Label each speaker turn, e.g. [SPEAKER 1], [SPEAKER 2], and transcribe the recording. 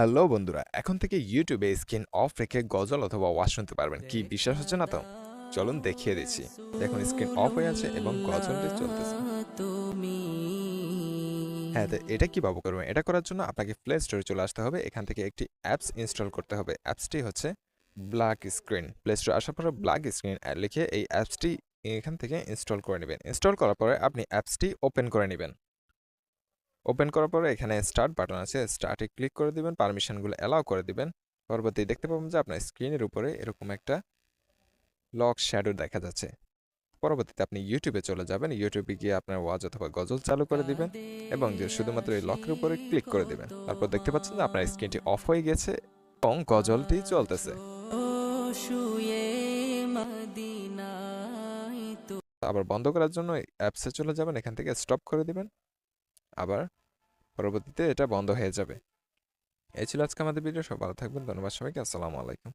[SPEAKER 1] Hello বন্ধুরা, এখন থেকে ইউটিউবে স্ক্রিন অফ রেখে গজল অথবা ওয়াজ শুনতে পারবেন। কি বিশ্বাস হচ্ছে না তো? চলুন দেখিয়ে দিচ্ছি। দেখুন, স্ক্রিন অফ হয়ে আছে এবং গজলটি চলতেছে। হ্যাঁ তো এটা কীভাবে করবেন? এটা করার জন্য আপনাকে প্লে স্টোরে চলে আসতে হবে। এখান থেকে একটি অ্যাপস ইনস্টল করতে হবে। অ্যাপসটি হচ্ছে ব্ল্যাক স্ক্রিন প্লে স্টোরে আসার পরে ব্ল্যাক স্ক্রিন লিখে এই অ্যাপসটি এখান থেকে ইনস্টল করে নেবেন। ইনস্টল করার পরে আপনি অ্যাপসটি ওপেন করে নেবেন। ওপেন করার পরে এখানে স্টার্ট বাটন আছে। স্টার্টে ক্লিক করে দিবেন পারমিশনগুলো অ্যালাউ করে দিবেন। পরবর্তী দেখতে পাবেন যে আপনার স্ক্রিনের উপরে এরকম একটা লক শ্যাডো দেখা যাচ্ছে। পরবর্তীতে আপনি ইউটিউবে চলে যাবেন। ইউটিউবে গিয়ে আপনার ওয়াজ অথবা গজল চালু করে দিবেন এবং যে শুধুমাত্র এই লকের উপরে ক্লিক করে দিবেন। তারপর দেখতে পাচ্ছেন যে আপনার স্ক্রিনটি অফ হয়ে গেছে এবং গজলটি চলতেছে। আবার বন্ধ করার জন্য অ্যাপসে চলে যাবেন। এখান থেকে স্টপ করে দিবেন। আবার পরবর্তীতে এটা বন্ধ হয়ে যাবে। এই ছিল আজকে আমাদের ভিডিও সব ভালো থাকবেন। ধন্যবাদ সবাইকে। আসসালামু আলাইকুম।